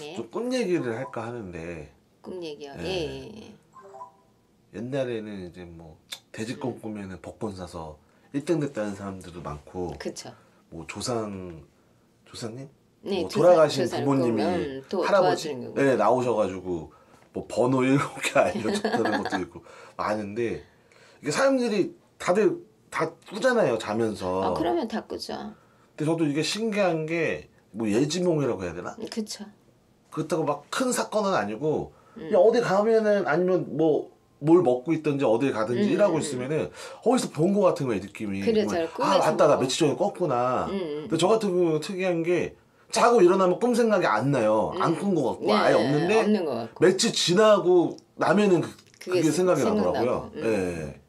네. 좀 꿈 얘기를 할까 하는데 꿈 얘기요. 네. 예, 예, 예. 옛날에는 이제 뭐 돼지꿈 꾸면은 복권 사서 1등 됐다는 사람들도 많고 그쵸. 뭐 조상 조상님 네, 뭐 조상- 돌아가신 조상 부모님이 꿈, 음, 도- 할아버지 도와주는. 네, 나오셔가지고 뭐 번호 일곱 개 알려줬다는 것도 있고 많은데 이게 사람들이 다들 다 꾸잖아요 자면서 아, 그러면 다 꾸죠. 근데 저도 이게 신기한 게 뭐 예지몽이라고 해야 되나 그쵸. 그렇다고 막 큰 사건은 아니고 음. 그냥 어디 가면은 아니면 뭐 뭘 먹고 있든지 어딜 가든지 음, 일하고 음, 있으면은 어디서 본거 같은 거예요 느낌이 그래, 아 맞다 나 뭐. 며칠 전에 음, 음. 근데 저 같은 경우는 특이한 게 자고 일어나면 꿈 생각이 안 나요 안꾼거 같고 네, 아예 없는데 없는 것 같고. 며칠 지나고 나면은 그, 그게 그게 생각이 나더라고요 음. 예.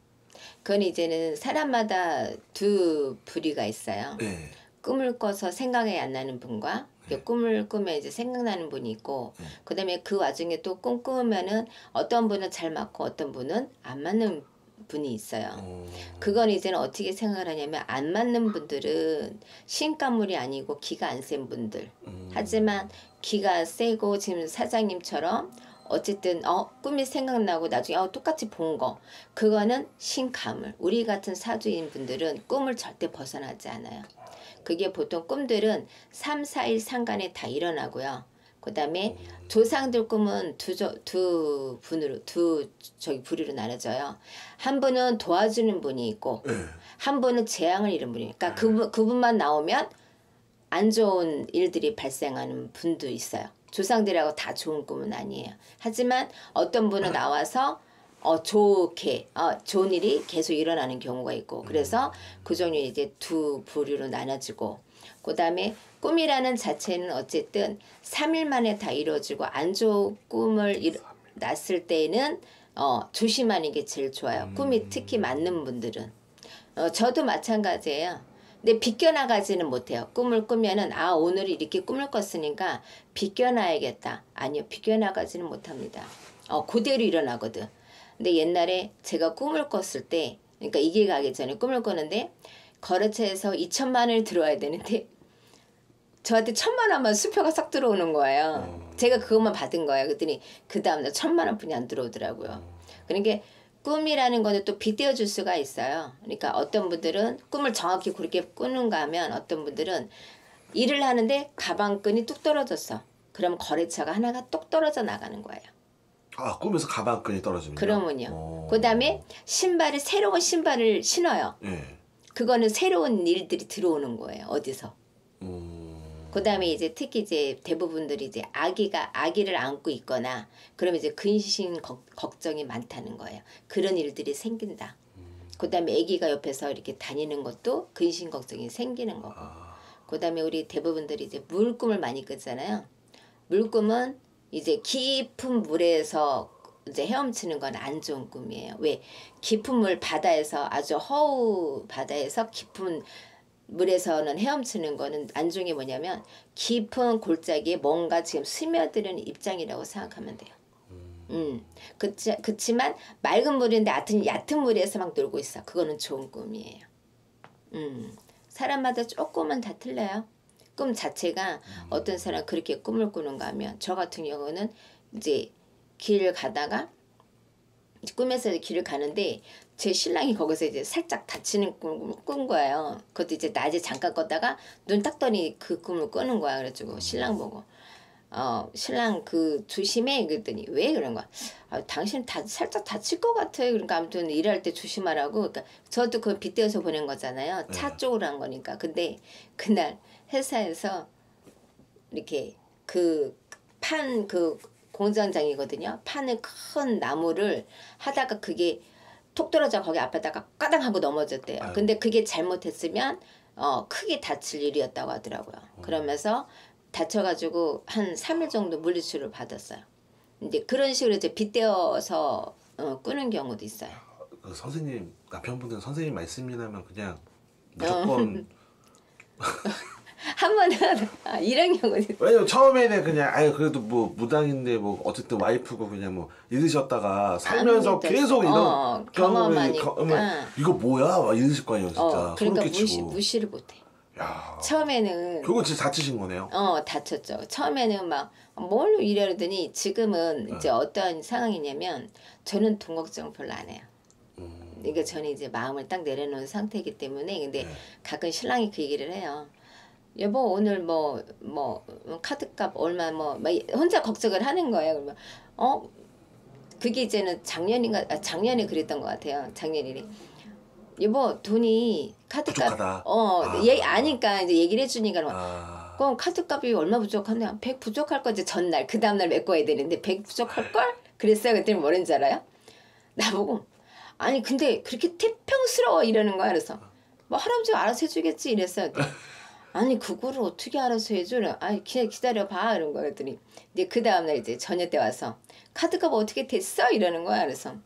그건 이제는 사람마다 두 부류가 있어요. 예. 꿈을 꿔서 생각이 안 나는 분과 꿈을 꾸면 이제 생각나는 분이 있고 네. 그다음에 그 와중에 또 꿈 꾸면은 어떤 분은 잘 맞고 어떤 분은 안 맞는 분이 있어요. 어, 그건 이제는 어떻게 생각을 하냐면 안 맞는 분들은 신가물이 아니고 기가 안 센 분들. 음. 하지만 기가 세고 지금 사장님처럼 어쨌든 어 꿈이 생각나고 나중에 어 똑같이 본 거 그거는 신가물. 우리 같은 사주인 분들은 꿈을 절대 벗어나지 않아요. 그게 보통 꿈들은 3, 4일 상간에 다 일어나고요. 그 다음에 조상들 꿈은 두, 저, 두 분으로 두 저기 부류로 나눠져요. 한 분은 도와주는 분이 있고 예. 한 분은 재앙을 잃은 분이 그러니까 그분 그분만 나오면 안 좋은 일들이 발생하는 분도 있어요. 조상들하고 다 좋은 꿈은 아니에요. 하지만 어떤 분은 나와서 어 좋게 어 좋은 일이 계속 일어나는 경우가 있고 그래서 그 종류 이제 두 부류로 나눠지고 그다음에 꿈이라는 자체는 어쨌든 3일 만에 다 이루어지고 안 좋은 꿈을 이루, 났을 때는 어 조심하는 게 제일 좋아요. 꿈이 특히 맞는 분들은 어, 저도 마찬가지예요. 근데 비껴나가지는 못해요. 꿈을 꾸면은 아 오늘 이렇게 꿈을 꿨으니까 비껴나야겠다. 아니요 비껴나가지는 못합니다. 어 그대로 일어나거든. 근데 옛날에 제가 꿈을 꿨을 때 그러니까 이게 가기 전에 꿈을 꿨는데 거래처에서 2천만 원이 들어와야 되는데 저한테 천만 원만 수표가 싹 들어오는 거예요. 제가 그것만 받은 거예요. 그랬더니 그 다음날 천만 원뿐이 안 들어오더라고요. 그러니까 꿈이라는 거는 또 빗대어 줄 수가 있어요. 그러니까 어떤 분들은 꿈을 정확히 그렇게 꾸는가 하면 어떤 분들은 일을 하는데 가방끈이 뚝 떨어졌어. 그럼 거래처가 하나가 똑 떨어져 나가는 거예요. 아 꿈에서 가방끈이 떨어지면 그러면요. 그다음에 신발을 새로운 신발을 신어요. 예. 그거는 새로운 일들이 들어오는 거예요. 어디서? 음, 그다음에 이제 특히 이제 대부분들이 이제 아기가 아기를 안고 있거나 그러면 이제 근심 걱- 걱정이 많다는 거예요. 그런 일들이 생긴다. 그다음에 아기가 옆에서 이렇게 다니는 것도 근심 걱정이 생기는 거고. 아, 그다음에 우리 대부분들이 이제 물꿈을 많이 꾸잖아요. 물꿈은 이제 깊은 물에서 이제 헤엄치는 건 안 좋은 꿈이에요. 왜 깊은 물 바다에서 아주 허우 바다에서 깊은 물에서는 헤엄치는 거는 안 좋은 게 뭐냐면 깊은 골짜기에 뭔가 지금 스며드는 입장이라고 생각하면 돼요. 음, 그치, 그치만 맑은 물인데 얕은, 얕은 물에서 막 놀고 있어. 그거는 좋은 꿈이에요. 음, 사람마다 조금은 다 틀려요. 꿈 자체가 어떤 사람 그렇게 꿈을 꾸는가 하면 저 같은 경우는 이제 길을 가다가 꿈에서 길을 가는데 제 신랑이 거기서 이제 살짝 다치는 꿈을 꾼 거예요. 그것도 이제 낮에 잠깐 꿨다가 눈 딱 떠니 그 꿈을 꾸는 거야. 그래가지고 신랑 보고 어 신랑 그 조심해 그랬더니 왜 그런 거야? 아, 당신 다 살짝 다칠 것 같아. 그러니까 아무튼 일할 때 조심하라고. 그러니까 저도 그걸 빗대어서 보낸 거잖아요. 차 쪽으로 한 거니까. 근데 그날 회사에서 이렇게 그 판 그 공장장이거든요. 판을 큰 나무를 하다가 그게 톡 떨어져 거기 앞에다가 까당 하고 넘어졌대요. 아유. 근데 그게 잘못했으면 어 크게 다칠 일이었다고 하더라고요. 그러면서 다쳐가지고 한 3일 정도 물리치료를 받았어요. 이제 그런 식으로 이제 빗대어서 어, 꾸는 경우도 있어요. 그 선생님 남편분은 선생님 말씀이라면 그냥 무조건 한 번은 아, 이런 경우도 있어요. 왜냐면 처음에는 그냥 아유 그래도 뭐 무당인데 뭐 어쨌든 와이프고 그냥 뭐 이러셨다가 살면서 계속. 이런 어, 경험을 경험하니까. 이거 뭐야 막 이러실 거 아니에요 진짜 어, 그러니까 무시, 무시를 못해. 야. 처음에는 결국 진짜 다치신 거네요. 어 다쳤죠. 처음에는 막뭘 이러더니 지금은 네. 이제 어떤 상황이냐면 저는 돈 걱정 별로 안 해요. 음. 그러니까 저는 이제 마음을 딱 내려놓은 상태이기 때문에 근데 네. 가끔 신랑이 그 얘기를 해요. 여보 오늘 뭐뭐 카드값 얼마 뭐막 혼자 걱정을 하는 거예요. 그러면 어 그게 이제는 작년인가 아, 작년에 그랬던 것 같아요. 작년이래. 여보 돈이 카드값 부족하다. 어 아. 얘 아니까 이제 얘기를 해주니까 아. 그럼 카드값이 얼마 부족한데 100 부족할 거지 전날 그 다음날 메꿔야 되는데 100 부족할 걸? 그랬어요 그랬더니 뭐랬는지 알아요? 나보고 아니 근데 그렇게 태평스러워 이러는 거야 그래서 뭐 할아버지가 알아서 해주겠지 이랬어요 아니 그거를 어떻게 알아서 해줘래 아니 그냥 기다려봐 이런 거 그랬더니 이제 그 다음날 이제 저녁 때 와서 카드값 어떻게 됐어 이러는 거야 그래서 나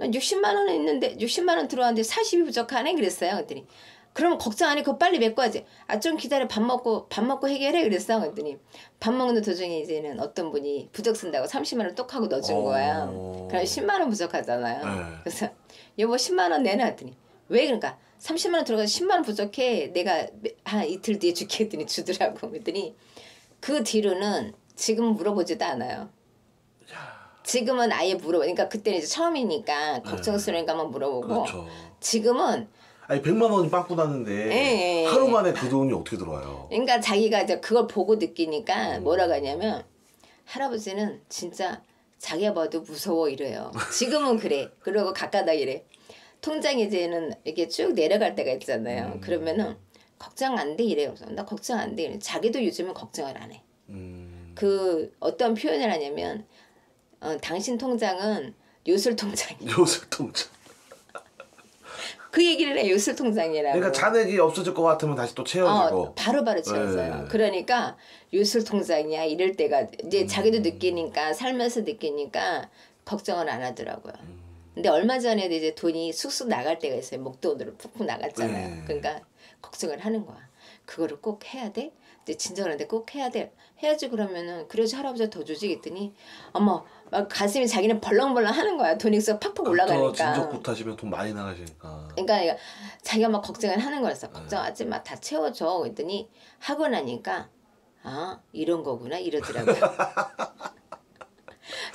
60만 원 있는데 60만 원 들어왔는데 40이 부족하네 그랬어요 그랬더니 그럼 걱정 안 해. 그거 빨리 메꿔야지. 아, 좀 기다려. 밥 먹고, 밥 먹고 해결해. 그랬어. 그랬더니, 밥 먹는 도중에 이제는 어떤 분이 부적 쓴다고 30만원 똑 하고 넣어준 거야. 어. 그럼 10만원 부족하잖아요. 네. 그래서, 여보 10만원 내놔. 했더니, 왜 그러니까? 30만원 들어가서 10만원 부족해. 내가 한 이틀 뒤에 줄게. 했더니 주더라고. 그랬더니, 그 뒤로는 지금 물어보지도 않아요. 지금은 아예 물어보. 그러니까 그때는 이제 처음이니까 걱정스러우니까 만 물어보고. 그렇죠. 지금은 아니 100만 원이 빵꾸 났는데 예, 예. 하루 만에 그 돈이 어떻게 들어와요? 그러니까 자기가 이제 그걸 보고 느끼니까 음. 뭐라고 하냐면 할아버지는 진짜 자기가 봐도 무서워 이래요. 지금은 그래. 그러고 가까다 이래. 통장에 이제는 이렇게 쭉 내려갈 때가 있잖아요. 음. 그러면은 걱정 안 돼 이래요. 나 걱정 안 돼. 이래. 자기도 요즘은 걱정을 안 해. 음. 그 어떤 표현을 하냐면 어, 당신 통장은 요술 통장이야. 요새 통장. 그 얘기를 해 요술 통장이라고. 그러니까 잔액이 없어질 것 같으면 다시 또 채워지고. 어, 바로 바로 채워져요. 네. 그러니까 요술 통장이야 이럴 때가 음. 이제 자기도 느끼니까 살면서 느끼니까 걱정을 안 하더라고요. 음. 근데 얼마 전에도 이제 돈이 쑥쑥 나갈 때가 있어요. 목돈으로 푹푹 나갔잖아요. 네. 그러니까 걱정을 하는 거야. 그거를 꼭 해야 돼? 이제 진정하는데 꼭 해야 돼. 해야지 그러면은 그래야지 할아버지가 더 주지 했더니 어머 막 가슴이 자기는 벌렁벌렁 하는 거야. 돈이 쑥 팍팍 또 올라가니까. 진적부터 하시면 돈 많이 나가시니까. 그러니까 자기가 막 걱정을 하는 거였어. 네. 걱정하지 마, 다 채워줘. 그랬더니 하고 나니까 아 이런 거구나 이러더라고요.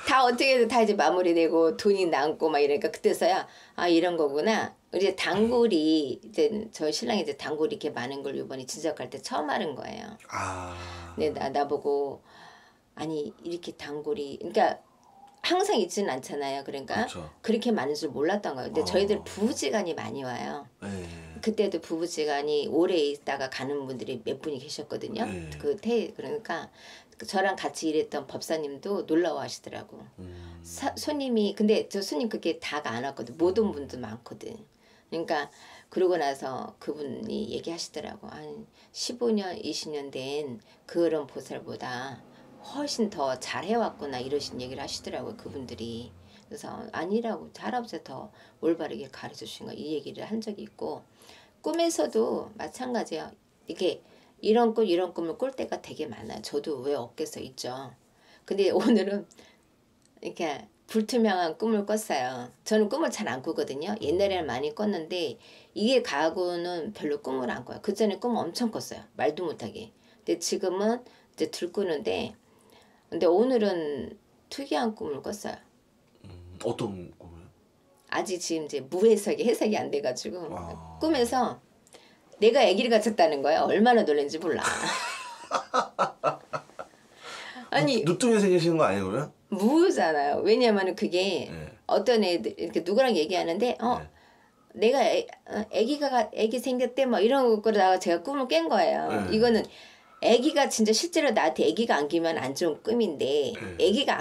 다 어떻게 해도 다 이제 마무리되고 돈이 남고 막 이러니까 그때서야 아 이런 거구나. 이제 단골이 이제 저 신랑이 이제 단골이 이렇게 많은 걸 이번에 진작할 때 처음 알은 거예요. 아. 근데 나 나보고 아니 이렇게 단골이 그러니까 항상 있지는 않잖아요. 그러니까 그렇죠. 그렇게 많은 줄 몰랐던 거예요. 근데 어. 저희들 부부지간이 많이 와요. 네. 그때도 부부지간이 오래 있다가 가는 분들이 몇 분이 계셨거든요. 네. 그태 그러니까 그 저랑 같이 일했던 법사님도 놀라워 하시더라고. 음. 사, 손님이 근데 저 손님 그게 다가 안 왔거든. 못 온 분도 많거든. 그러니까 그러고 나서 그분이 얘기하시더라고. 한 15년, 20년 된 그런 보살보다 훨씬 더 잘해왔구나 이러신 얘기를 하시더라고요. 그분들이. 그래서 아니라고 할아버지가 더 올바르게 가르쳐 주신 거 이 얘기를 한 적이 있고 꿈에서도 마찬가지예요. 이게 이런 꿈 이런 꿈을 꿀 때가 되게 많아요. 저도 왜 없겠어 있죠. 근데 오늘은 이렇게 불투명한 꿈을 꿨어요. 저는 꿈을 잘 안 꾸거든요. 옛날에는 많이 꿨는데 이게 가고는 별로 꿈을 안 꿔요. 그 전에 꿈을 엄청 꿨어요. 말도 못하게. 근데 지금은 이제 들 꾸는데 근데 오늘은 특이한 꿈을 꿨어요. 음. 어떤 꿈이요? 아직 지금 이제 무해석이 해석이 안 돼가지고 아. 꿈에서 내가 아기를 갖췄다는 거야. 얼마나 놀란지 몰라. 아니 누뚱이 생기시는 거 그러면? 무잖아요. 왜냐면은 그게 네. 어떤 애들 이렇게 누구랑 얘기하는데 어 네. 내가 애, 어, 애기가 애기 생겼대 뭐 이런 거다가 제가 꿈을 깬 거예요. 네. 이거는 애기가 진짜 실제로 나한테 애기가 안기면 안 좋은 꿈인데 네. 애기가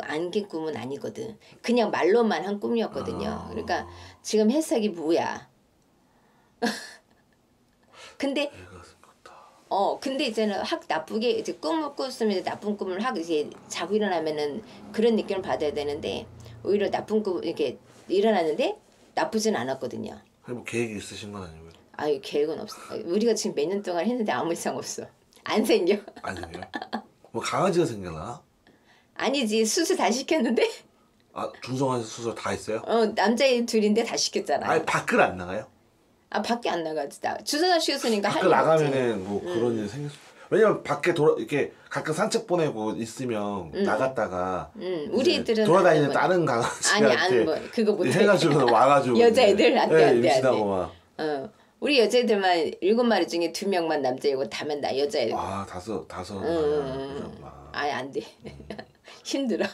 안긴 꿈은 아니거든. 그냥 말로만 한 꿈이었거든요. 아. 그러니까 지금 해석이 뭐야? 근데. 어 근데 이제는 확 나쁘게 이제 꿈을 꿨으면 이제 나쁜 꿈을 확 이제 자고 일어나면은 그런 느낌을 받아야 되는데 오히려 나쁜 꿈 이렇게 일어났는데 나쁘진 않았거든요. 아니, 뭐 계획이 있으신 건 아니고요? 아유 계획은 없어. 우리가 지금 몇 년 동안 했는데 아무 이상 없어. 안 생겨. 아니에요? 뭐 강아지가 생겨나? 아니지 수술 다 시켰는데 아 중성화 수술 다 했어요? 어 남자애 둘인데 다 시켰잖아. 아니 밖을 안 나가요? 아 밖에 안 나가지 나 쉬었으니까 할 밖에. 나가면은 뭐 그런 일 생길 수. 왜냐면 밖에 돌아 이렇게 가끔 산책 보내고 있으면 나갔다가 음, 이제 우리들은 돌아다니는 안 해, 다른 아니 강아지한테 안 뭐, 그거 못해. 해가지고 와가지고 여자애들 안 돼, 예, 안 돼, 안 임신하고 돼. 막. 어. 우리 여자애들만 일곱 마리 중에 두 명만 남자이고 다면 나 여자애. 아 다섯 다섯 응. 그러셨구나. 아예 안 돼. 힘들어.